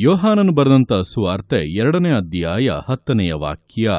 ಯೋಹಾನನು ಬರೆದಂತ ಸುವಾರ್ತೆ ಎರಡನೇ ಅಧ್ಯಾಯ ಹತ್ತನೆಯ ವಾಕ್ಯ.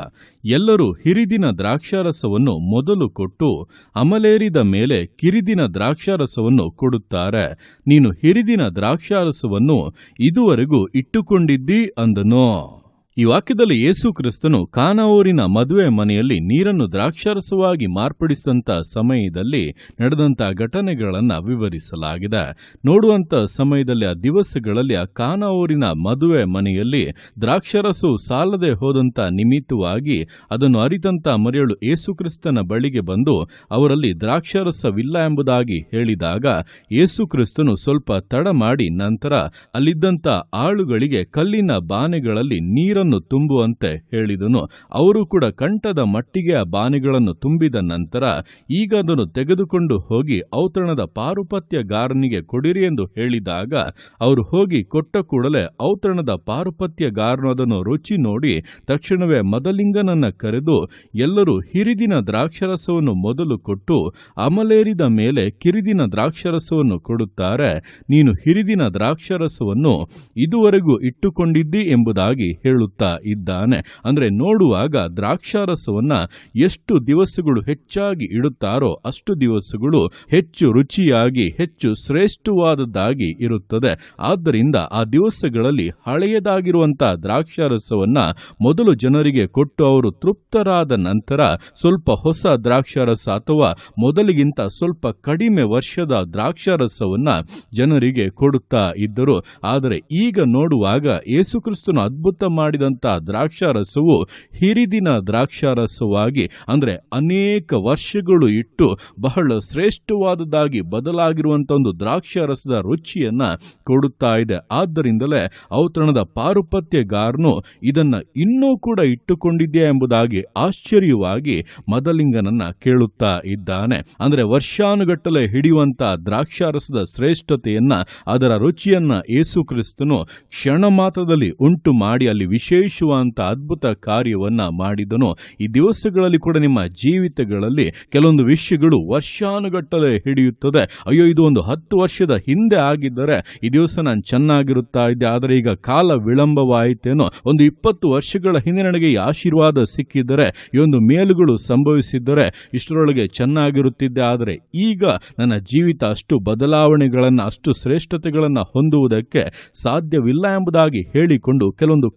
ಎಲ್ಲರೂ ಹಿರಿದಿನ ದ್ರಾಕ್ಷಾರಸವನ್ನು ಮೊದಲು ಕೊಟ್ಟು ಅಮಲೇರಿದ ಮೇಲೆ ಕಿರಿದಿನ ದ್ರಾಕ್ಷಾರಸವನ್ನು ಕೊಡುತ್ತಾರೆ. ನೀನು ಹಿರಿದಿನ ದ್ರಾಕ್ಷಾರಸವನ್ನು ಇದುವರೆಗೂ ಇಟ್ಟುಕೊಂಡಿದ್ದಿ ಅಂದನು. ಈ ವಾಕ್ಯದಲ್ಲಿ ಯೇಸು ಕ್ರಿಸ್ತನು ಕಾನಾವೂರಿನ ಮದುವೆ ಮನೆಯಲ್ಲಿ ನೀರನ್ನು ದ್ರಾಕ್ಷಾರಸವಾಗಿ ಮಾರ್ಪಡಿಸಿದಂಥ ಸಮಯದಲ್ಲಿ ನಡೆದಂಥ ಘಟನೆಗಳನ್ನು ವಿವರಿಸಲಾಗಿದೆ. ನೋಡುವಂಥ ಸಮಯದಲ್ಲಿ, ಆ ದಿವಸಗಳಲ್ಲಿ ಆ ಕಾನಾವೂರಿನ ಮದುವೆ ಮನೆಯಲ್ಲಿ ದ್ರಾಕ್ಷರಸು ಸಾಲದೆ ಹೋದಂಥ ನಿಮಿತ್ತವಾಗಿ ಅದನ್ನು ಅರಿತಂಥ ಮರಿಯಳು ಯೇಸು ಕ್ರಿಸ್ತನ ಬಳಿಗೆ ಬಂದು ಅವರಲ್ಲಿ ದ್ರಾಕ್ಷಾರಸವಿಲ್ಲ ಎಂಬುದಾಗಿ ಹೇಳಿದಾಗ ಯೇಸು ಕ್ರಿಸ್ತನು ಸ್ವಲ್ಪ ತಡ ಮಾಡಿ ನಂತರ ಅಲ್ಲಿದ್ದಂಥ ಆಳುಗಳಿಗೆ ಕಲ್ಲಿನ ಬಾನೆಗಳಲ್ಲಿ ನೀರನ್ನು ತುಂಬುವಂತೆ ಹೇಳಿದನು. ಅವರು ಕೂಡ ಕಂಠದ ಮಟ್ಟಿಗೆ ಆ ಬಾನೆಗಳನ್ನು ತುಂಬಿದ ನಂತರ ಈಗ ಅದನ್ನು ತೆಗೆದುಕೊಂಡು ಹೋಗಿ ಔತಣದ ಪಾರುಪತ್ಯಗಾರನಿಗೆ ಕೊಡಿರಿ ಎಂದು ಹೇಳಿದಾಗ ಅವರು ಹೋಗಿ ಕೊಟ್ಟ ಕೂಡಲೇ ಔತಣದ ಪಾರುಪತ್ಯಗಾರನು ಅದನ್ನು ರುಚಿ ನೋಡಿ ತಕ್ಷಣವೇ ಮದಲಿಂಗನನ್ನ ಕರೆದು ಎಲ್ಲರೂ ಹಿರಿದಿನ ದ್ರಾಕ್ಷರಸವನ್ನು ಮೊದಲು ಕೊಟ್ಟು ಅಮಲೇರಿದ ಮೇಲೆ ಕಿರಿದಿನ ದ್ರಾಕ್ಷರಸವನ್ನು ಕೊಡುತ್ತಾರೆ. ನೀನು ಹಿರಿದಿನ ದ್ರಾಕ್ಷರಸವನ್ನು ಇದುವರೆಗೂ ಇಟ್ಟುಕೊಂಡಿದ್ದಿ ಎಂಬುದಾಗಿ ಹೇಳುತ್ತಾ ಇದ್ದಾನೆ. ಅಂದರೆ ನೋಡುವಾಗ ದ್ರಾಕ್ಷಾರಸವನ್ನ ಎಷ್ಟು ದಿವಸಗಳು ಹೆಚ್ಚಾಗಿ ಇಡುತ್ತಾರೋ ಅಷ್ಟು ದಿವಸಗಳು ಹೆಚ್ಚು ರುಚಿಯಾಗಿ, ಹೆಚ್ಚು ಶ್ರೇಷ್ಠವಾದದ್ದಾಗಿ ಇರುತ್ತದೆ. ಆದ್ದರಿಂದ ಆ ದಿವಸಗಳಲ್ಲಿ ಹಳೆಯದಾಗಿರುವಂತಹ ದ್ರಾಕ್ಷಾರಸವನ್ನ ಮೊದಲು ಜನರಿಗೆ ಕೊಟ್ಟು ಅವರು ತೃಪ್ತರಾದ ನಂತರ ಸ್ವಲ್ಪ ಹೊಸ ದ್ರಾಕ್ಷಾರಸ ಅಥವಾ ಮೊದಲಿಗಿಂತ ಸ್ವಲ್ಪ ಕಡಿಮೆ ವರ್ಷದ ದ್ರಾಕ್ಷಾರಸವನ್ನ ಜನರಿಗೆ ಕೊಡುತ್ತಾ ಇದ್ದರು. ಆದರೆ ಈಗ ನೋಡುವಾಗ ಯೇಸುಕ್ರಿಸ್ತನು ಅದ್ಭುತ ಮಾಡಿದಂತ ದ್ರಾಕ್ಷಾರಸವು ಹಿರಿದಿನ ದ್ರಾಕ್ಷಾರಸವಾಗಿ, ಅಂದ್ರೆ ಅನೇಕ ವರ್ಷಗಳು ಇಟ್ಟು ಬಹಳ ಶ್ರೇಷ್ಠವಾದದ್ದಾಗಿ ಬದಲಾಗಿರುವಂಥ ಒಂದು ದ್ರಾಕ್ಷಾರಸದ ರುಚಿಯನ್ನು ಕೊಡುತ್ತಾ ಇದೆ. ಆದ್ದರಿಂದಲೇ ಔತಣದ ಪಾರುಪತ್ಯಗಾರನು ಇದನ್ನು ಇನ್ನೂ ಕೂಡ ಇಟ್ಟುಕೊಂಡಿದೆಯಾ ಎಂಬುದಾಗಿ ಆಶ್ಚರ್ಯವಾಗಿ ಮದಲಿಂಗನನ್ನ ಕೇಳುತ್ತಾ ಇದ್ದಾನೆ. ಅಂದ್ರೆ ವರ್ಷಾನುಗಟ್ಟಲೆ ಹಿಡಿಯುವಂತ ದ್ರಾಕ್ಷಾರಸದ ಶ್ರೇಷ್ಠತೆಯನ್ನು, ಅದರ ರುಚಿಯನ್ನು ಯೇಸು ಕ್ರಿಸ್ತನು ಕ್ಷಣ ಮಾತ್ರದಲ್ಲಿ ಉಂಟು ಮಾಡಿ ಅಲ್ಲಿ ವಿಶೇಷವಾದಂತ ಅದ್ಭುತ ಕಾರ್ಯವನ್ನು ಮಾಡಿದನು. ಈ ದಿವಸಗಳಲ್ಲಿ ಕೂಡ ನಿಮ್ಮ ಜೀವಿತಗಳಲ್ಲಿ ಕೆಲವೊಂದು ವಿಷಯಗಳು ವರ್ಷಾನುಗಟ್ಟಲೆ ಹಿಡಿಯುತ್ತದೆ. ಅಯ್ಯೋ, ಇದು ಒಂದು ಹತ್ತು ವರ್ಷದ ಹಿಂದೆ ಆಗಿದ್ದರೆ ಈ ದಿವಸ ನಾನು ಚೆನ್ನಾಗಿರುತ್ತಾ ಇದ್ದೆ. ಆದರೆ ಈಗ ಕಾಲ ವಿಳಂಬವಾಯಿತೇನೋ. ಒಂದು ಇಪ್ಪತ್ತು ವರ್ಷಗಳ ಹಿಂದೆ ನನಗೆ ಈ ಆಶೀರ್ವಾದ ಸಿಕ್ಕಿದ್ದರೆ ಈ ಒಂದು ಮೇಲುಗಳು ಸಂಭವಿಸಿದ್ದರೆ ಇಷ್ಟರೊಳಗೆ ಚೆನ್ನಾಗಿರುತ್ತಿದ್ದೆ. ಆದರೆ ಈಗ ನನ್ನ ಜೀವಿತ ಅಷ್ಟು ಬದಲಾವಣೆಗಳನ್ನು, ಅಷ್ಟು ಶ್ರೇಷ್ಠತೆಗಳನ್ನು ಹೊಂದುವುದಕ್ಕೆ ಸಾಧ್ಯವಿಲ್ಲ ಎಂಬುದಾಗಿ ಹೇಳಿಕೊಂಡು ಕೆಲವೊಂದು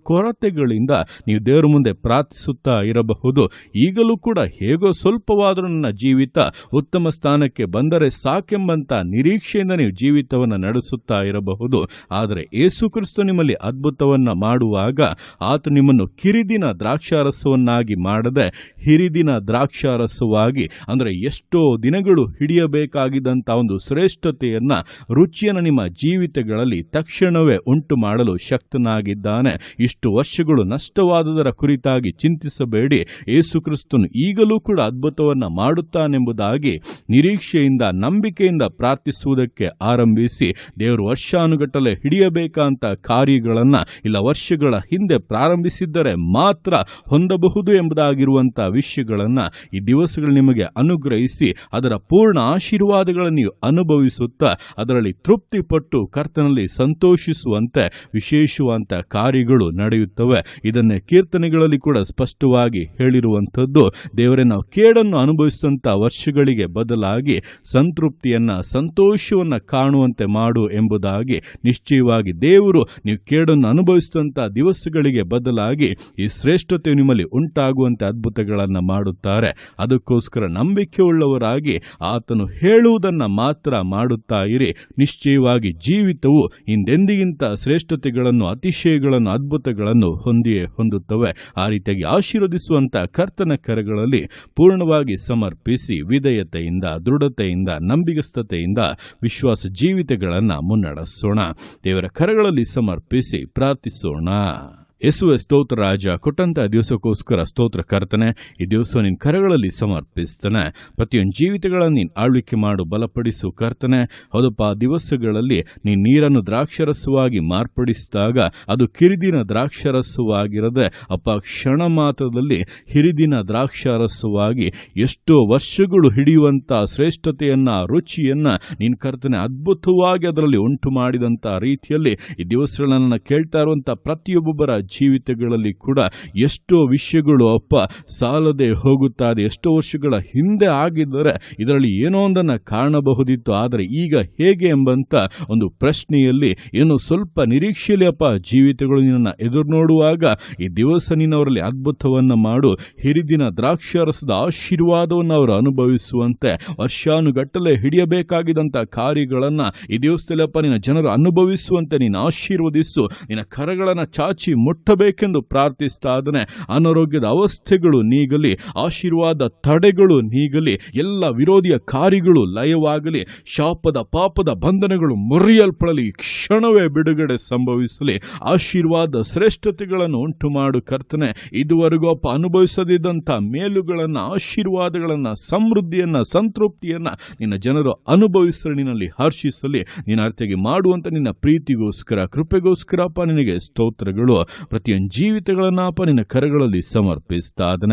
ಕೊರತೆಗಳಿಂದ ನೀವು ದೇವರ ಮುಂದೆ ಪ್ರಾರ್ಥಿಸುತ್ತಾ ಇರಬಹುದು. ಈಗಲೂ ಕೂಡ ಹೇಗೋ ಸ್ವಲ್ಪವಾದರೂ ನನ್ನ ಜೀವಿತ ಉತ್ತಮ ಸ್ಥಾನಕ್ಕೆ ಬಂದರೆ ಸಾಕೆಂಬಂಥ ನಿರೀಕ್ಷೆಯಿಂದ ನೀವು ಜೀವಿತವನ್ನು ನಡೆಸುತ್ತಾ ಇರಬಹುದು. ಆದರೆ ಯೇಸು ಕ್ರಿಸ್ತು ನಿಮ್ಮಲ್ಲಿ ಅದ್ಭುತವನ್ನು ಮಾಡುವಾಗ ಆತ ನಿಮ್ಮನ್ನು ಕಿರಿದಿನ ದ್ರಾಕ್ಷಾರಸವನ್ನಾಗಿ ಮಾಡದೆ ಹಿರಿದಿನ ದ್ರಾಕ್ಷಾರಸವಾಗಿ, ಅಂದರೆ ಎಷ್ಟೋ ದಿನಗಳು ಹಿಡಿಯಬೇಕಾಗಿದ್ದಂಥ ಒಂದು ಶ್ರೇಷ್ಠತೆಯನ್ನು, ರುಚಿಯನ್ನು ನಿಮ್ಮ ಜೀವಿತಗಳಲ್ಲಿ ತಕ್ಷಣವೇ ಉಂಟು ಮಾಡಲು ಶಕ್ತನಾಗಿದ್ದಾನೆ. ಇಷ್ಟು ವರ್ಷಗಳು ನಷ್ಟವಾದುದರ ಕುರಿತಾಗಿ ಚಿಂತಿಸಬೇಡಿ. ಯೇಸುಕ್ರಿಸ್ತನು ಈಗಲೂ ಕೂಡ ಅದ್ಭುತವನ್ನು ಮಾಡುತ್ತಾನೆಂಬುದಾಗಿ ನಿರೀಕ್ಷೆಯಿಂದ, ನಂಬಿಕೆಯಿಂದ ಪ್ರಾರ್ಥಿಸುವುದಕ್ಕೆ ಆರಂಭಿಸಿ, ದೇವರು ವರ್ಷಾನುಗಟ್ಟಲೆ ಹಿಡಿಯಬೇಕಂತ ಕಾರ್ಯಗಳನ್ನು ಇಲ್ಲ ವರ್ಷಗಳ ಹಿಂದೆ ಪ್ರಾರಂಭಿಸಿದ್ದರೆ ಮಾತ್ರ ಹೊಂದಬಹುದು ಎಂಬುದಾಗಿರುವಂಥ ವಿಷಯಗಳನ್ನು ಈ ದಿವಸಗಳು ನಿಮಗೆ ಅನುಗ್ರಹಿಸಿ, ಅದರ ಪೂರ್ಣ ಆಶೀರ್ವಾದಗಳನ್ನು ಅನುಭವಿಸುತ್ತಾ, ಅದರಲ್ಲಿ ತೃಪ್ತಿಪಟ್ಟು ಕರ್ತನಲ್ಲಿ ಸಂತೋಷಿಸುವಂತೆ ವಿಶೇಷವಂತ ಕಾರ್ಯಗಳು ನಡೆಯುತ್ತವೆ. ಇದನ್ನೇ ಕೀರ್ತನೆಗಳಲ್ಲಿ ಕೂಡ ಸ್ಪಷ್ಟವಾಗಿ ಹೇಳಿರುವಂಥದ್ದು. ದೇವರೇ, ನಾವು ಕೇಡನ್ನು ಅನುಭವಿಸಿದಂಥ ವರ್ಷಗಳಿಗೆ ಬದಲಾಗಿ ಸಂತೃಪ್ತಿಯನ್ನು, ಸಂತೋಷವನ್ನು ಕಾಣುವಂತೆ ಮಾಡು ಎಂಬುದಾಗಿ ನಿಶ್ಚಯವಾಗಿ ದೇವರು ನೀವು ಕೇಡನ್ನು ಅನುಭವಿಸಿದಂಥ ದಿವಸಗಳಿಗೆ ಬದಲಾಗಿ ಈ ಶ್ರೇಷ್ಠತೆ ನಿಮ್ಮಲ್ಲಿ ಉಂಟಾಗುವಂತೆ ಅದ್ಭುತಗಳನ್ನು ಮಾಡುತ್ತಾರೆ. ಅದಕ್ಕೋಸ್ಕರ ನಂಬಿಕೆ ಉಳ್ಳವರಾಗಿ ಆತನು ಹೇಳುವುದನ್ನು ಮಾತ್ರ ಮಾಡುತ್ತಾ ಇರಿ. ನಿಶ್ಚಯವಾಗಿ ಜೀವಿತವು ಹಿಂದೆಂದಿಗಿಂತ ಶ್ರೇಷ್ಠತೆಗಳನ್ನು, ಅತಿಶಯಗಳನ್ನು, ಅದ್ಭುತಗಳನ್ನು ಹೊಂದಿಯೇ ಹೊಂದುತ್ತವೆ. ಆ ರೀತಿಯಾಗಿ ಆಶೀರ್ವದಿಸುವಂತಹ ಕರ್ತನ ಕರೆಗಳಲ್ಲಿ ಪೂರ್ಣವಾಗಿ ಸಮರ್ಪಿಸಿ ವಿಧೇಯತೆಯಿಂದ, ದೃಢತೆಯಿಂದ, ನಂಬಿಗಸ್ತತೆಯಿಂದ ವಿಶ್ವಾಸ ಜೀವಿತಗಳನ್ನು ಮುನ್ನಡೆಸೋಣ. ದೇವರ ಕರೆಗಳಲ್ಲಿ ಸಮರ್ಪಿಸಿ ಪ್ರಾರ್ಥಿಸೋಣ. ಯೇಸುವೆ ಸ್ತೋತ್ರ, ರಾಜ, ಕೊಟ್ಟಂತ ದಿವಸಕ್ಕೋಸ್ಕರ ಸ್ತೋತ್ರ ಕರ್ತನೆ, ಈ ದಿವಸ ನಿನ್ನ ಕರಗಳಲ್ಲಿ ಸಮರ್ಪಿಸ್ತಾನೆ. ಪ್ರತಿಯೊಂದು ಜೀವಿತಗಳನ್ನು ನೀನು ಆಳ್ವಿಕೆ ಮಾಡು, ಬಲಪಡಿಸು ಕರ್ತನೆ. ಹೌದಪ್ಪ ದಿವಸಗಳಲ್ಲಿ ನೀನು ನೀರನ್ನು ದ್ರಾಕ್ಷರಸವಾಗಿ ಮಾರ್ಪಡಿಸಿದಾಗ ಅದು ಕಿರಿದಿನ ದ್ರಾಕ್ಷರಸವಾಗಿರದೆ, ಅಪ್ಪ, ಕ್ಷಣ ಮಾತ್ರದಲ್ಲಿ ಹಿರಿದಿನ ದ್ರಾಕ್ಷರಸವಾಗಿ ಎಷ್ಟೋ ವರ್ಷಗಳು ಹಿಡಿಯುವಂತ ಶ್ರೇಷ್ಠತೆಯನ್ನ, ರುಚಿಯನ್ನ ನೀನು ಕರ್ತನೆ ಅದ್ಭುತವಾಗಿ ಅದರಲ್ಲಿ ಉಂಟು ಮಾಡಿದಂಥ ರೀತಿಯಲ್ಲಿ ಈ ದಿವಸಗಳನ್ನ ಕೇಳ್ತಾ ಇರುವಂಥ ಪ್ರತಿಯೊಬ್ಬೊಬ್ಬರ ಜೀವಿತಗಳಲ್ಲಿ ಕೂಡ ಎಷ್ಟೋ ವಿಷಯಗಳು ಅಪ್ಪ ಸಾಲದೆ ಹೋಗುತ್ತಾರೆ, ಎಷ್ಟೋ ವರ್ಷಗಳ ಹಿಂದೆ ಆಗಿದ್ದರೆ ಇದರಲ್ಲಿ ಏನೋ ಒಂದನ್ನು ಕಾಣಬಹುದಿತ್ತು. ಆದರೆ ಈಗ ಹೇಗೆ ಎಂಬಂತ ಒಂದು ಪ್ರಶ್ನೆಯಲ್ಲಿ ಏನು ಸ್ವಲ್ಪ ನಿರೀಕ್ಷೆಯಲ್ಲಿ ಅಪ್ಪ ಜೀವಿತಗಳು ನಿನ್ನನ್ನು ಎದುರು ನೋಡುವಾಗ ಈ ದಿವಸ ನೀನವರಲ್ಲಿ ಅದ್ಭುತವನ್ನು ಮಾಡು. ಹಿರಿದಿನ ದ್ರಾಕ್ಷಾರಸದ ಆಶೀರ್ವಾದವನ್ನು ಅವರು ಅನುಭವಿಸುವಂತೆ ವರ್ಷಾನುಗಟ್ಟಲೆ ಹಿಡಿಯಬೇಕಾಗಿದ್ದಂಥ ಕಾರ್ಯಗಳನ್ನು ಈ ದಿವಸದಲ್ಲಿ ಅಪ್ಪ ನಿನ್ನ ಜನರು ಅನುಭವಿಸುವಂತೆ ನೀನು ಆಶೀರ್ವದಿಸು. ನಿನ್ನ ಕರಗಳನ್ನು ಚಾಚಿ ಮುಟ್ಟಬೇಕೆಂದು ಪ್ರಾರ್ಥಿಸ್ತಾ ಇದ್ದಾನೆ ಅನಾರೋಗ್ಯದ ಅವಸ್ಥೆಗಳು ನೀಗಲಿ, ಆಶೀರ್ವಾದ ತಡೆಗಳು ನೀಗಲಿ, ಎಲ್ಲ ವಿರೋಧಿಯ ಕಾರ್ಯಗಳು ಲಯವಾಗಲಿ, ಶಾಪದ ಪಾಪದ ಬಂಧನಗಳು ಮುರಿಯಲ್ಪಡಲಿ ಕ್ಷಣವೇ ಬಿಡುಗಡೆ ಸಂಭವಿಸಲಿ. ಆಶೀರ್ವಾದ ಶ್ರೇಷ್ಠತೆಗಳನ್ನು ಉಂಟು ಮಾಡು ಕರ್ತನೆ. ಇದುವರೆಗೂ ಅಪ್ಪ ಅನುಭವಿಸದಿದ್ದಂಥ ಮೇಲುಗಳನ್ನು, ಆಶೀರ್ವಾದಗಳನ್ನು, ಸಮೃದ್ಧಿಯನ್ನು, ಸಂತೃಪ್ತಿಯನ್ನು ನಿನ್ನ ಜನರು ಅನುಭವಿಸಲಿ ಹರ್ಷಿಸಲಿ. ನಿನ್ನ ಅರ್ಥಗೆ ಮಾಡುವಂತ ನಿನ್ನ ಪ್ರೀತಿಗೋಸ್ಕರ, ಕೃಪೆಗೋಸ್ಕರ ಅಪ್ಪ ನಿನಗೆ ಸ್ತೋತ್ರಗಳು. ಪ್ರತಿಯೊಂದು ಜೀವಿತಗಳನ್ನ ಅಪ್ಪ ನಿನ್ನ ಕರಗಳಲ್ಲಿ ಸಮರ್ಪಿಸ್ತಾ ಅದನ್ನ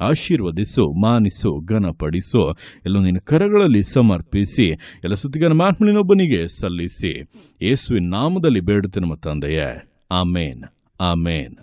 ಆಶೀರ್ವದಿಸು, ಮಾನಿಸು, ಘನಪಡಿಸು. ಎಲ್ಲ ನಿನ್ನ ಕರಗಳಲ್ಲಿ ಸಮರ್ಪಿಸಿ, ಎಲ್ಲ ಸುತ್ತಿಗನ ಮಾತ್ಮಳಿನೊಬ್ಬನಿಗೆ ಸಲ್ಲಿಸಿ. ಯೇಸುವಿನ ನಾಮದಲ್ಲಿ ಬೇಡುತ್ತೆ ನಮ್ಮ ತಂದೆಯೇ. ಆಮೇನ್. ಆಮೇನ್.